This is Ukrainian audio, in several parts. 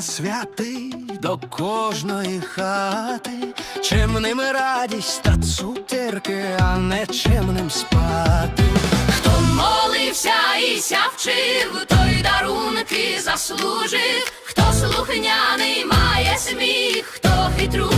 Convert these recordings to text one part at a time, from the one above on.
святий до кожної хати, чимним радість та цукерки, а не чимним спати. Хто молився і сявчив, той дарунки заслужив, хто слухняний має сміх, хто хитрує без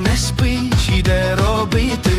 не спить, іде робити.